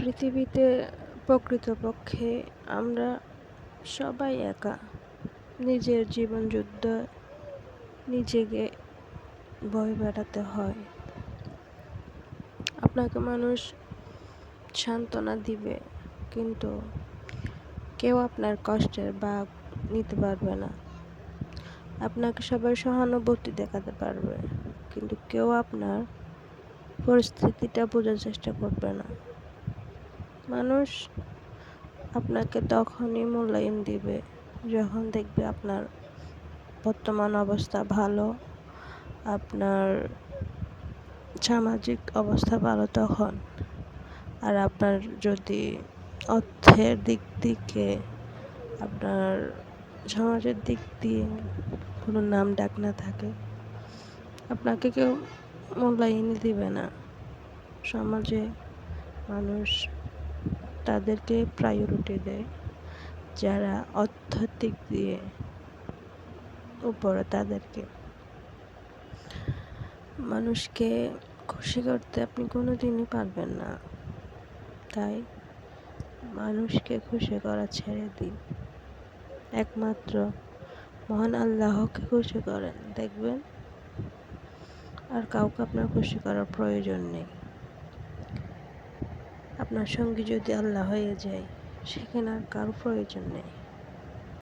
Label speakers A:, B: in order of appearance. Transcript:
A: পৃথিবীতে প্রকৃতপক্ষে আমরা সবাই একা। নিজের জীবন যুদ্ধ নিজেকে বয়ে বেড়াতে হয়। আপনাকে মানুষ সান্ত্বনা দিবে, কিন্তু কেউ আপনার কষ্টের ভাগ নিতে পারবে না। আপনাকে সবাই সহানুভূতি দেখাতে পারবে, কিন্তু কেউ আপনার পরিস্থিতিটা বোঝার চেষ্টা করবে না। মানুষ আপনাকে তখনই মূল্যায়ন দিবে যখন দেখবে আপনার বর্তমান অবস্থা ভালো, আপনার সামাজিক অবস্থা ভালো তখন। আর আপনার যদি অর্থের দিক থেকে আপনার সমাজের দিক দিয়ে কোনো নাম ডাক না থাকে, আপনাকে কেউ মূল্যায়নই দিবে না। সমাজে মানুষ তাদেরকে প্রায়োরিটি দেয়। যারা অর্থের দিক দিয়ে উপরে তাদেরকে। মানুষকে খুশি করতে আপনি কোনো দিনই পারবেন না। তাই মানুষকে খুশি করা ছেড়ে দিন। একমাত্র মহান আল্লাহকে খুশি করেন, দেখবেন? আর কাউকে আপনার খুশি করার প্রয়োজন নেই। আপনার সঙ্গী যদি আল্লাহ হয়ে যায় সেখানে আর কারও প্রয়োজন নেই।